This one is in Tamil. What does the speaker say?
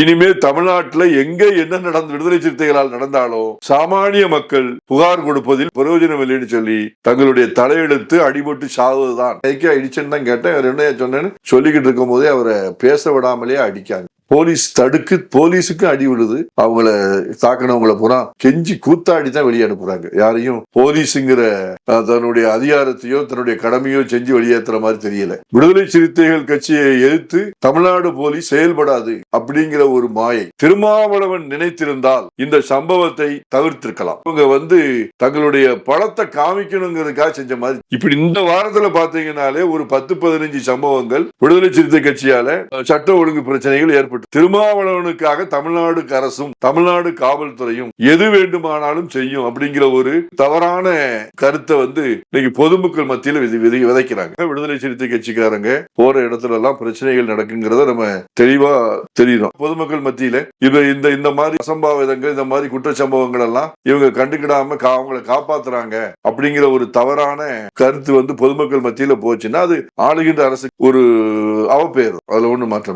இனிமே தமிழ்நாட்டில் எங்க என்ன நடந்து விடுதலை சிறுத்தைகளால் நடந்தாலும் சாமானிய மக்கள் புகார் கொடுப்பதில் பிரயோஜனம் இல்லைன்னு சொல்லி தங்களுடைய தலையெழுத்து அடிபட்டு சாவதுதான். கைக்கு அடிச்சுன்னு தான் கேட்டேன். என்ன சொன்னேன்னு சொல்லிக்கிட்டு இருக்கும் போதே அவரை பேச விடாமலே அடிக்காங்க. போலீஸ் தடுக்கு போலீஸுக்கு அடி விழுது. அவங்கள தாக்கினவங்கள பூரா கெஞ்சி கூத்தாடி தான் வெளியே அனுப்புறாங்க. யாரையும் போலீஸுங்கிற தன்னுடைய அதிகாரத்தையோ தன்னுடைய கடமையோ செஞ்சு வெளியேற்றுற மாதிரி தெரியல. விடுதலை சிறுத்தைகள் கட்சியை எதிர்த்து தமிழ்நாடு போலீஸ் செயல்படாது அப்படிங்கிற ஒரு மாயை திருமாவளவன் நினைத்திருந்தால் இந்த சம்பவத்தை தவிர்த்திருக்கலாம். இவங்க வந்து தங்களுடைய பலத்தை காமிக்கணுங்கிறதுக்காக செஞ்ச மாதிரி. இப்படி இந்த வாரத்துல பாத்தீங்கன்னாலே ஒரு பத்து பதினஞ்சு சம்பவங்கள் விடுதலை சிறுத்தை கட்சியால சட்ட ஒழுங்கு பிரச்சனைகள் ஏற்பட்டு திருமாவளவனுக்காக தமிழ்நாடு அரசும் தமிழ்நாடு காவல்துறையும் எது வேண்டுமானாலும் செய்யும் அப்படிங்கிற ஒரு தவறான கருத்தை வந்து இன்னைக்கு பொதுமக்கள் மத்தியில் விதைக்கிறாங்க. விடுதலை சிறுத்தை கட்சிக்காரங்க போற இடத்துல எல்லாம் பிரச்சனைகள் நடக்குங்கிறத நம்ம தெளிவா தெரியும் பொதுமக்கள் மத்தியில இது இந்த இந்த மாதிரி அசம்பாவிதங்கள் இந்த மாதிரி குற்ற சம்பவங்கள் எல்லாம் இவங்க கண்டுக்கிடாம அவங்களை அவங்கள காப்பாத்துறாங்க அப்படிங்கிற ஒரு தவறான கருத்து வந்து பொதுமக்கள் மத்தியில போச்சுன்னா அது ஆளுகின்ற அரசு ஒரு அவப்பேரும் அதுல ஒண்ணு மாற்றம்